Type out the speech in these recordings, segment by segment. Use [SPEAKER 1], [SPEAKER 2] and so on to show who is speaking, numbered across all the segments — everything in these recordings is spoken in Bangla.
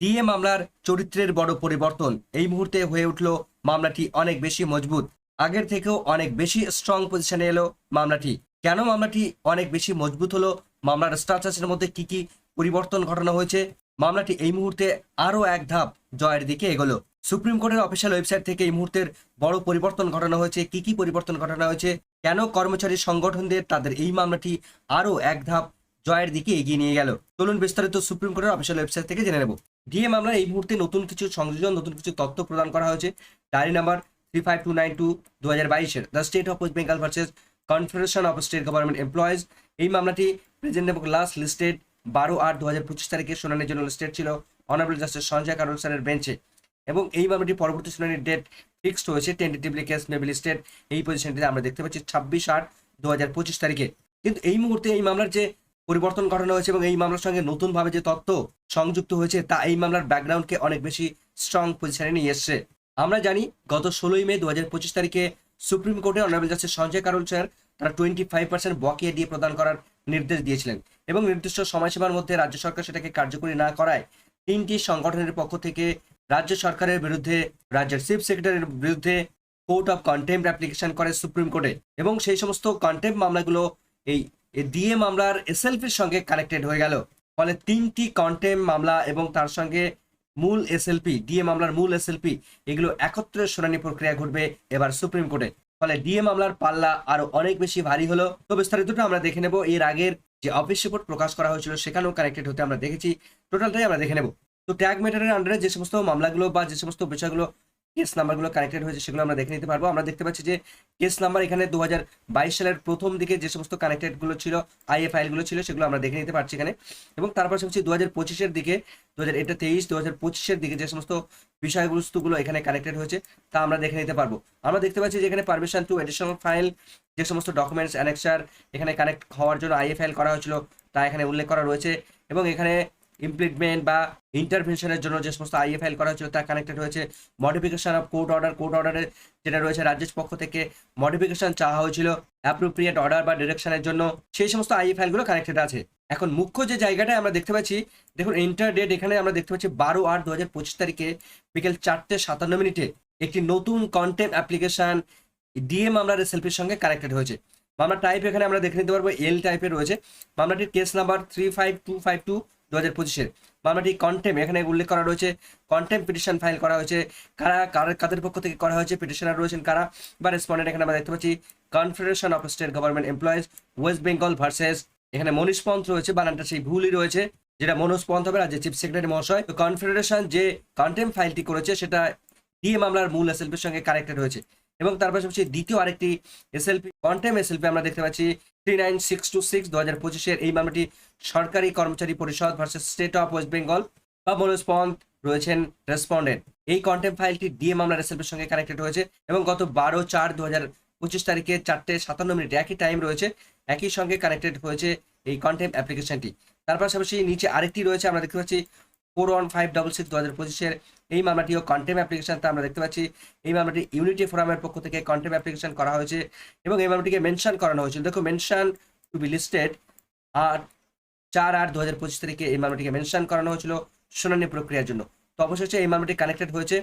[SPEAKER 1] ডিএ মামলার চরিত্রের বড় পরিবর্তন। এই মুহূর্তে হয়ে উঠল মামলাটি অনেক বেশি মজবুত। আগের থেকেও অনেক বেশি স্ট্রং পজিশনে এলো মামলাটি। কেন মামলাটি অনেক বেশি মজবুত হলো? মামলার স্ট্যাটাসের মধ্যে কি কি পরিবর্তন ঘটানো হয়েছে? মামলাটি এই মুহূর্তে আরও এক ধাপ জয়ের দিকে এগোলো। সুপ্রিম কোর্টের অফিসিয়াল ওয়েবসাইট থেকে এই মুহূর্তের বড় পরিবর্তন ঘটানো হয়েছে। কি কি পরিবর্তন ঘটানো হয়েছে? কেন কর্মচারী সংগঠনদের তাদের এই মামলাটি আরও এক ধাপ জয়ের দিকে এগিয়ে নিয়ে গেল? চলুন বিস্তারিত সুপ্রিম কোর্টের অফিসিয়াল ওয়েবসাইট থেকে জেনে নেব। ডিএ মামলার এই মুহূর্তে নতুন কিছু সংযোজন, নতুন কিছু তথ্য প্রদান করা হয়েছে। Diary number three five two nine two দু হাজার বাইশের the state of West Bengal versus confederation of state government employees এই মামলাটি প্রেজেন্ট এবং লাস্ট লিস্টেড বারো আট দু হাজার পঁচিশ তারিখে শুনানির জন্য লিস্টেড ছিল। অনারেবল জাস্টিস সঞ্জয় কারণ স্যারের বেঞ্চে। এবং এই মামলাটি পরবর্তী শুনানির ডেট ফিক্সড হয়েছে। টেন্টেটিভলি কেস মেবি লিস্টেড এই পজিশনটিতে আমরা দেখতে পাচ্ছি ছাব্বিশ আট দু হাজার পঁচিশ তারিখে। কিন্তু এই মুহূর্তে এই মামলার যে পরিবর্তন ঘটানো হয়েছে এবং এই মামলার সঙ্গে নতুনভাবে যে তথ্য সংযুক্ত হয়েছে, তা এই মামলার ব্যাকগ্রাউন্ডকে অনেক বেশি স্ট্রং পজিশনে নিয়ে এসছে। আমরা জানি, গত ষোলোই মে দু হাজার পঁচিশ তারিখে supreme court honourable justice Sanjay কারণ স্যার তারা টোয়েন্টি ফাইভ পার্সেন্ট বকেয়া দিয়ে প্রদান করার নির্দেশ দিয়েছিলেন এবং নির্দিষ্ট সময়সীমার মধ্যে রাজ্য সরকার সেটাকে কার্যকরী না করায় তিনটি সংগঠনের পক্ষ থেকে রাজ্য সরকারের বিরুদ্ধে, রাজ্যের চিফ সেক্রেটারির বিরুদ্ধে কোর্ট অফ কন্টেম্প অ্যাপ্লিকেশন করে সুপ্রিম কোর্টে এবং সেই সমস্ত কন্টেম্প মামলাগুলো এই ডিএ মামলার এসএলপির সঙ্গে কানেক্টেড হয়ে গেল। ফলে তিনটি কন্টেম মামলা এবং তার সঙ্গে মূল এসএলপি ডিএ মামলার মূল এসএলপি এগুলো একত্রে শুনানি প্রক্রিয়া ঘটবে এবার সুপ্রিম কোর্টে ফলে ডিএ মামলার পাল্লা আরও অনেক বেশি ভারী হলো। তো বিস্তারিতটা আমরা দেখে নেব এর আগের যে অফিস রিপোর্ট প্রকাশ করা হয়েছিল, সেখানেও কানেক্টেড হতে আমরা দেখেছি। টোটালটাই আমরা দেখে নেব। তো ট্যাগ মেটারের আন্ডারে যে সমস্ত মামলাগুলো বা যে সমস্ত বিষয়গুলো কেস নাম্বারগুলো কানেক্টেড হয়েছে সেগুলো আমরা দেখে নিতে পারব। আমরা দেখতে পাচ্ছি যে কেস নাম্বার এখানে দু হাজার বাইশ সালের প্রথম দিকে যে সমস্ত কানেক্টেডগুলো ছিল আইএ ফাইলগুলো ছিল, সেগুলো আমরা দেখে নিতে পারছি এখানে। এবং তারপর পাশাপাশি দু হাজার পঁচিশের দিকে দু হাজার এটা তেইশ দু হাজার পঁচিশের দিকে যে সমস্ত বিষয়বস্তুগুলো এখানে কানেক্টেড হয়েছে, তা আমরা দেখে নিতে পারব। আমরা দেখতে পাচ্ছি যে এখানে পারমিশন টু এডিশনাল ফাইল যে সমস্ত ডকুমেন্টস অ্যানেক্সার এখানে কানেক্ট হওয়ার জন্য আইএ ফাইল করা হয়েছিল, তা এখানে উল্লেখ করা রয়েছে। এবং এখানে ইমপ্লিটমেন্ট বা ইন্টারভেনশনের জন্য যে সমস্ত আইএ ফাইল করা হয়েছিল, তা কানেক্টেড হয়েছে। Modification of court order court অর্ডারের যেটা রয়েছে রাজ্যের পক্ষ থেকে মডিফিকেশন চাওয়া হয়েছিল অ্যাপ্রোপ্রিয়েট অর্ডার বা ডিরেকশনের জন্য। সেই সমস্ত আইএ ফাইলগুলো কানেক্টেড আছে। এখন মুখ্য যে জায়গাটায় আমরা দেখতে পাচ্ছি, দেখুন ইন্টার ডেট এখানে আমরা দেখতে পাচ্ছি বারো আট দু হাজার পঁচিশ তারিখে বিকেল চারটে সাতান্ন মিনিটে একটি নতুন কন্টেন্ট অ্যাপ্লিকেশন ডিএম মামলার সেলফির সঙ্গে কানেক্টেড হয়েছে। মামলা টাইপ এখানে আমরা দেখে নিতে পারব এল টাইপের রয়েছে। মামলাটির case number three five two five two দু হাজার পঁচিশের। মামলাটি কন্টেম, এখানে উল্লেখ করা রয়েছে, কন্টেম পিটিশন ফাইল করা হয়েছে। কারা কাদের পক্ষ থেকে করা হয়েছে? পিটিশনার রয়েছেন কারা? বা রেসপন্ডেন্ট এখানে আমরা দেখতে পাচ্ছি confederation of state government employees West Bengal versus এখানে মনীষ পন্থ রয়েছে বানানটা সেই ভুলই রয়েছে, যেটা মনোজ পন্থ হবে, রাজ্যের চিফ সেক্রেটারি মহাশয় কনফেডারেশন যে কন্টেম ফাইলটি করেছে, সেটা ডিএ মামলার মূল এসএলপির সঙ্গে কানেক্টেড হয়েছে। এবং তার পাশাপাশি দ্বিতীয় আরেকটি এসএলপি কন্টেম এসএলপি আমরা দেখতে পাচ্ছি three nine six two six দু হাজার পঁচিশের এই মামলাটি সরকারি কর্মচারী পরিষদ versus state of West Bengal বা মনোজ পন্থ রয়েছেন রেসপন্ডেন্ট এই কন্টেম ফাইলটি ডিএ মামলার এসএলপির সঙ্গে কানেক্টেড হয়েছে এবং গত বারো চার দু হাজার পঁচিশ তারিখে চারটে সাতান্ন মিনিট একই টাইম রয়েছে, একই সঙ্গে কানেক্টেড হয়েছে এই কন্টেম অ্যাপ্লিকেশনটি তার পাশাপাশি নিচে আরেকটি রয়েছে, আমরা দেখতে পাচ্ছি four one five double six দু হাজার পঁচিশের এই মামলাটিও কন্টেম অ্যাপ্লিকেশনটা আমরা দেখতে পাচ্ছি। এই মামলাটি ইউনিটি ফোরামের পক্ষ থেকে কন্টেম অ্যাপ্লিকেশন করা হয়েছে এবং এই মামলাটিকে মেনশন করানো হয়েছিল। দেখো মেনশন টু বি লিস্টেড আর চার আট দু হাজার পঁচিশ তারিখে এই মামলাটিকে মেনশন করানো হয়েছিল শুনানি প্রক্রিয়ার জন্য। তো অবশেষে এই মামলাটি কানেক্টেড হয়েছে।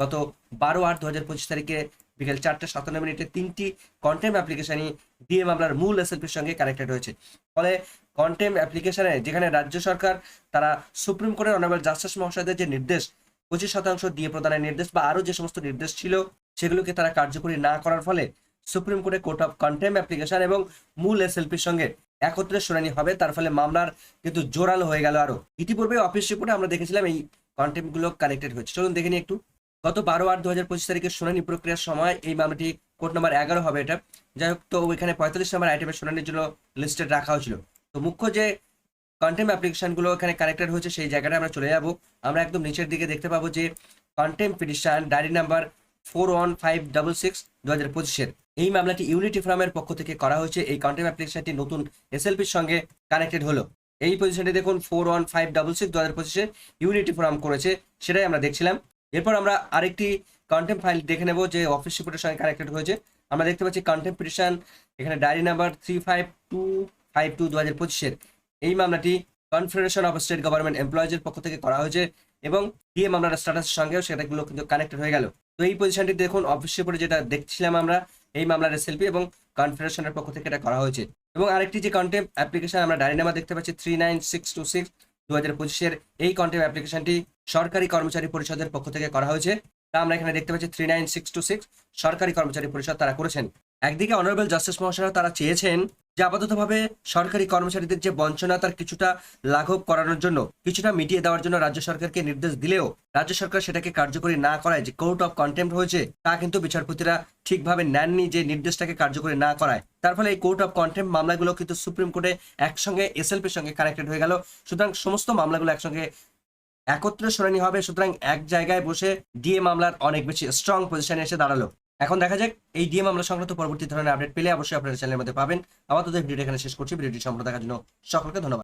[SPEAKER 1] গত বারো আট দু হাজার পঁচিশ তারিখে বিকেল চারটে সাতান্ন মিনিটে তিনটি কন্টেম অ্যাপ্লিকেশনই ডিএ মামলার মূল এসএলপির সঙ্গে কানেক্টেড হয়েছে। ফলে কন্টেম অ্যাপ্লিকেশনে যেখানে রাজ্য সরকার, তারা সুপ্রিম কোর্টের অনারেবল জাস্টিস মহাশয়দের যে নির্দেশ পঁচিশ শতাংশ দিয়ে প্রদানের নির্দেশ বা আরও যে সমস্ত নির্দেশ ছিল সেগুলোকে তারা কার্যকরী না করার ফলে সুপ্রিম কোর্টে কোর্ট অফ কন্টেম অ্যাপ্লিকেশন এবং মূল এসএলপির সঙ্গে একত্রে শুনানি হবে। তার ফলে মামলার কিন্তু জোরালো হয়ে গেল আরও ইতিপূর্বে অফিস রিপোর্টে আমরা দেখেছিলাম এই কন্টেম্পগুলো কানেক্টেড হয়েছে। চলুন দেখে নিই একটু। গত বারো আট দু হাজার পঁচিশ তারিখে শুনানি প্রক্রিয়ার সময় এই মামলাটি কোর্ট নাম্বার এগারো হবে এটা। যাই হোক, তো ওইখানে পঁয়তাল্লিশ নম্বর আইটেমের শুনানির জন্য লিস্টেড রাখা হয়েছিল তো মুখ্য যে কন্টেম অ্যাপ্লিকেশনগুলো এখানে কানেক্টেড হয়েছে, সেই জায়গাটা আমরা চলে যাব। আমরা একদম নিচের দিকে দেখতে পাবো যে contempt petition diary number four one five double six দু হাজার পঁচিশের। এই মামলাটি ইউনিটি ফোরামের পক্ষ থেকে করা হয়েছে। এই কন্টেম অ্যাপ্লিকেশনটি নতুন এসএলপির সঙ্গে কানেক্টেড হলো। এই পজিশনটি দেখুন four one five double six দু হাজার পঁচিশে ইউনিটি ফোরাম করেছে, সেটাই আমরা দেখছিলাম। এরপর আমরা আরেকটি কন্টেম ফাইল দেখে নেব, যে অফিস রিপোর্টের সঙ্গে কানেক্টেড হয়েছে। আমরা দেখতে পাচ্ছি কন্টেম পিটিশন এখানে diary number three five two five two দু হাজার পঁচিশের। এই মামলাটি কনফেডারেশন অফ স্টেট গভর্নমেন্ট এমপ্লয়েজের পক্ষ থেকে করা হয়েছে এবং ডিএ মামলার স্ট্যাটাসের সঙ্গেও সেটাগুলো কিন্তু কানেক্টেড হয়ে গেল। তো এই পজিশনটি দেখুন, অফিসের পরে যেটা দেখছিলাম আমরা, এই মামলার এসএলপি এবং কনফেডারেশনের পক্ষ থেকে এটা করা হয়েছে। এবং আরেকটি যে কন্টেম্প অ্যাপ্লিকেশন আমরা ডায়রিনামা দেখতে পাচ্ছি three nine six two six দু হাজার পঁচিশের এই কন্টেম্প অ্যাপ্লিকেশনটি সরকারি কর্মচারী পরিষদের পক্ষ থেকে করা হয়েছে। তা আমরা এখানে দেখতে পাচ্ছি three nine six two six সরকারি কর্মচারী পরিষদ তারা করেছেন। একদিকে অনারেবল জাস্টিস মহাশয়রা তারা চেয়েছেন যে আপাততভাবে সরকারি কর্মচারীদের যে বঞ্চনা, তার কিছুটা লাঘব করানোর জন্য, কিছুটা মিটিয়ে দেওয়ার জন্য রাজ্য সরকারকে নির্দেশ দিলেও, রাজ্য সরকার সেটাকে কার্যকরী না করায় যে কোর্ট অফ কন্টেম্প হয়েছে, তা কিন্তু বিচারপতিরা ঠিকভাবে নেননি যে নির্দেশটাকে কার্যকরী না করায়। তার ফলে এই কোর্ট অফ কন্টেম্প মামলাগুলো কিন্তু সুপ্রিম কোর্টে একসঙ্গে এসএলপির সঙ্গে কানেক্টেড হয়ে গেল। সুতরাং সমস্ত মামলাগুলো একসঙ্গে একত্রে শুনানি হবে। সুতরাং এক জায়গায় বসে ডিএ মামলার অনেক বেশি স্ট্রং পজিশনে এসে দাঁড়াল। এখন দেখা যাক, এই ডিএম আমরা সংক্রান্ত পরবর্তী ধরনের আপডেট পেলে অবশ্যই আপনার চ্যানেলের মধ্যে পাবেন। আপাতত ভিডিওটা এখানে শেষ করছি। ভিডিওটি সম্পর্কে দেখার জন্য সকলকে ধন্যবাদ।